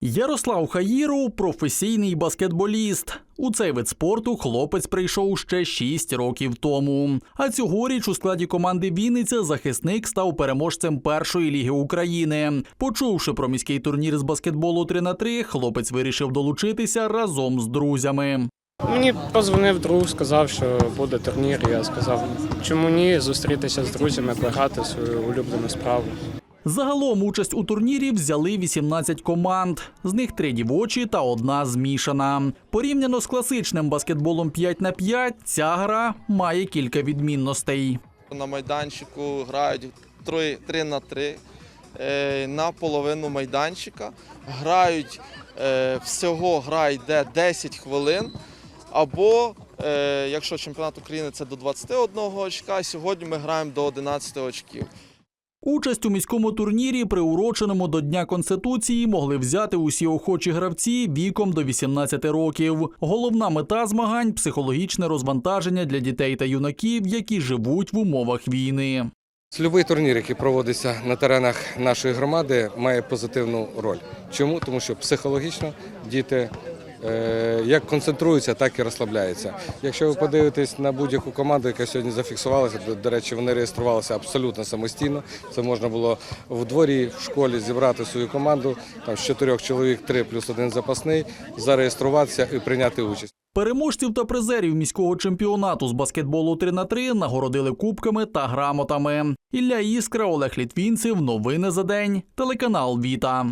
Ярослав Хаїров професійний баскетболіст. У цей вид спорту хлопець прийшов ще 6 років тому. А цьогоріч у складі команди Вінниця захисник став переможцем першої ліги України. Почувши про міський турнір з баскетболу 3 на 3 хлопець вирішив долучитися разом з друзями. Мені позвонив друг, сказав, що буде турнір. Я сказав, чому ні, зустрітися з друзями, пограти свою улюблену справу. Загалом участь у турнірі взяли 18 команд, з них три дівочі та одна змішана. Порівняно з класичним баскетболом 5 на 5 ця гра має кілька відмінностей. На майданчику грають 3, 3 на 3 е, на половину майданчика. Грають е, всього гра йде 10 хвилин. Або е, якщо чемпіонат України це до 21 очка, сьогодні ми граємо до 11 очків. Участь у міському турнірі, приуроченому до Дня Конституції, могли взяти усі охочі гравці віком до 18 років. Головна мета змагань психологічне розвантаження для дітей та юнаків, які живуть в умовах війни. Любий турнір, який проводиться на теренах нашої громади, має позитивну роль. Чому? Тому що психологічно діти як концентруються, так і розслабляються. Якщо ви подивитесь на будь-яку команду, яка сьогодні зафіксувалася, до, речі, вони реєструвалися абсолютно самостійно. Це можна було в дворі, в школі зібрати свою команду, там з чотирьох чоловік, три плюс один запасний, зареєструватися і прийняти участь. Переможців та призерів міського чемпіонату з баскетболу 3 на 3 нагородили кубками та грамотами. Ілля Іскра, Олег Літвінцев. Новини за день. Телеканал Віта.